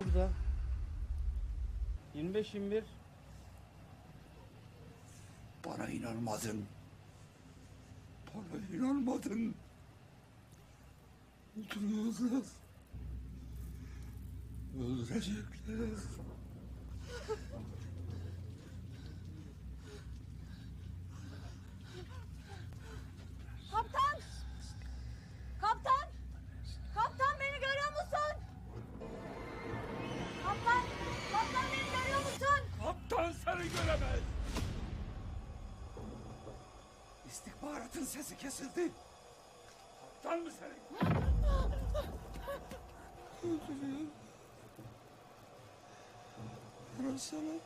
burada. 25 21 Bana inanmadın. Bana inanmadın. Öldürüyorlar. Öldürecekler. Göremez. İstihbaratın sesi kesildi. Kaptan mı seni? Öldürüyor. Veriyor lan.